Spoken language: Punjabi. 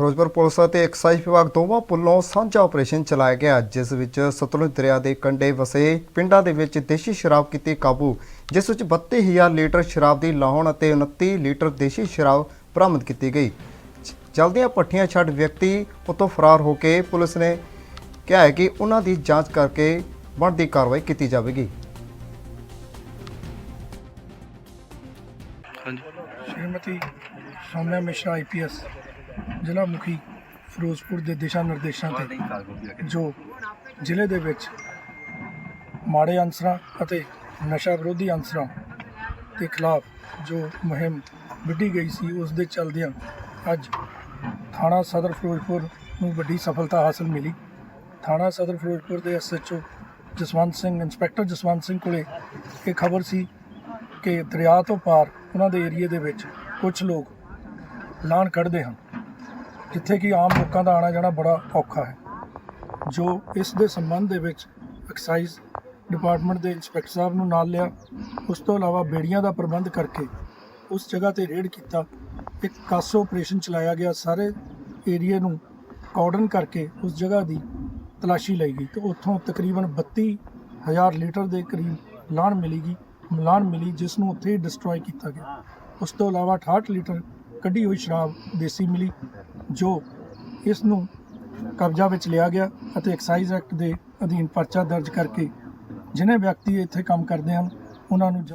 ਫਿਰੋਜ਼ਪੁਰ ਪੁਲਿਸ ਅਤੇ ਐਕਸਾਈਜ਼ ਵਿਭਾਗ ਦੋਵਾਂ ਪੁੱਲੋਂ ਸਾਂਝਾ ਆਪਰੇਸ਼ਨ ਚਲਾਇਆ ਗਿਆ ਜਿਸ ਵਿੱਚ ਸਤਲੁਜ ਦਰਿਆ ਦੇ ਕੰਢੇ ਵਸੇ ਪਿੰਡਾਂ ਦੇ ਵਿੱਚ ਦੇਸ਼ੀ ਸ਼ਰਾਬ ਕੀਤੀ ਕਾਬੂ ਜਿਸ ਵਿੱਚ 32000 ਲੀਟਰ ਸ਼ਰਾਬ ਦੀ ਲਾਹੌਣ ਅਤੇ 29 ਲੀਟਰ ਦੇਸ਼ੀ ਸ਼ਰਾਬ ਬਰਾਮਦ ਕੀਤੀ ਗਈ। ਚਲਦੀਆਂ ਪੱਠੀਆਂ ਛੱਡ ਵਿਅਕਤੀ ਉਤੋਂ ਫਰਾਰ ਹੋ ਕੇ ਪੁਲਿਸ ਨੇ ਕਿਹਾ ਹੈ ਕਿ ਉਹਨਾਂ ਦੀ ਜਾਂਚ ਕਰਕੇ ਬਣਦੀ ਕਾਰਵਾਈ ਕੀਤੀ ਜਾਵੇਗੀ। ਹਾਂਜੀ। ਸ਼੍ਰੀਮਤੀ ਸੌਮਿਆ ਮਿਸ਼ਰਾ ਆਈਪੀਐਸ ਜ਼ਿਲ੍ਹਾ ਮੁਖੀ ਫਿਰੋਜ਼ਪੁਰ ਦੇ ਦਿਸ਼ਾ ਨਿਰਦੇਸ਼ਾਂ ਤੇ, ਜੋ ਜ਼ਿਲ੍ਹੇ ਦੇ ਵਿੱਚ ਮਾੜੇ ਅਨਸਰਾਂ ਅਤੇ ਨਸ਼ਾ ਵਿਰੋਧੀ ਅਨਸਰਾਂ ਦੇ ਖਿਲਾਫ ਜੋ ਮੁਹਿੰਮ ਵਿੱਢੀ ਗਈ ਸੀ, ਉਸ ਦੇ ਚੱਲਦਿਆਂ ਅੱਜ ਥਾਣਾ ਸਦਰ ਫਿਰੋਜ਼ਪੁਰ ਨੂੰ ਵੱਡੀ ਸਫਲਤਾ ਹਾਸਲ ਮਿਲੀ। ਥਾਣਾ ਸਦਰ ਫਿਰੋਜ਼ਪੁਰ ਦੇ ਐਸਐਚਓ ਜਸਵੰਤ ਸਿੰਘ, ਇੰਸਪੈਕਟਰ ਜਸਵੰਤ ਸਿੰਘ ਕੋਲੇ ਇਹ ਖਬਰ ਸੀ ਕਿ ਦਰਿਆ ਤੋਂ ਪਾਰ ਉਹਨਾਂ ਦੇ ਏਰੀਏ ਦੇ ਵਿੱਚ ਕੁਝ ਲੋਕ ਲਾਣ ਕੱਢਦੇ ਹਨ। ਜਿੱਥੇ ਕਿ ਆਮ ਲੋਕਾਂ ਦਾ ਆਣਾ ਜਾਣਾ ਬੜਾ ਔਖਾ ਹੈ। ਜੋ ਇਸ ਦੇ ਸੰਬੰਧ ਦੇ ਵਿੱਚ ਐਕਸਾਈਜ਼ ਡਿਪਾਰਟਮੈਂਟ ਦੇ ਇੰਸਪੈਕਟਰ ਸਾਹਿਬ ਨੂੰ ਨਾਲ ਲਿਆ, ਉਸ ਤੋਂ ਇਲਾਵਾ ਬੇੜੀਆਂ ਦਾ ਪ੍ਰਬੰਧ ਕਰਕੇ ਉਸ ਜਗ੍ਹਾ ਤੇ ਰੇਡ ਕੀਤਾ, ਇੱਕ ਕਾਸੋ ਆਪਰੇਸ਼ਨ ਚਲਾਇਆ ਗਿਆ, ਸਾਰੇ ਏਰੀਏ ਨੂੰ ਕਾਰਡਨ ਕਰਕੇ ਉਸ ਜਗ੍ਹਾ ਦੀ ਤਲਾਸ਼ੀ ਲਈ ਗਈ। ਤੇ ਉੱਥੋਂ ਤਕਰੀਬਨ 32000 ਲੀਟਰ ਦੇ ਕਰੀਬ ਲਾਣ ਮਿਲੀਗੀ ਲਾਣ ਮਿਲੀ, ਜਿਸ ਨੂੰ ਉੱਥੇ ਹੀ ਡਿਸਟਰੋਏ ਕੀਤਾ ਗਿਆ। ਉਸ ਤੋਂ ਇਲਾਵਾ 68 ਲੀਟਰ ਕੱਢੀ ਹੋਈ ਸ਼ਰਾਬ ਦੇਸੀ ਮਿਲੀ, ਜੋ ਇਸ ਨੂੰ ਕਬਜ਼ਾ ਵਿੱਚ ਲਿਆ ਗਿਆ ਅਤੇ ਐਕਸਾਈਜ਼ ਐਕਟ ਦੇ ਅਧੀਨ ਪਰਚਾ ਦਰਜ ਕਰਕੇ ਜਿਹਨੇ ਵਿਅਕਤੀ ਇੱਥੇ ਕੰਮ ਕਰਦੇ ਹਨ, ਉਹਨਾਂ ਨੂੰ ਜ-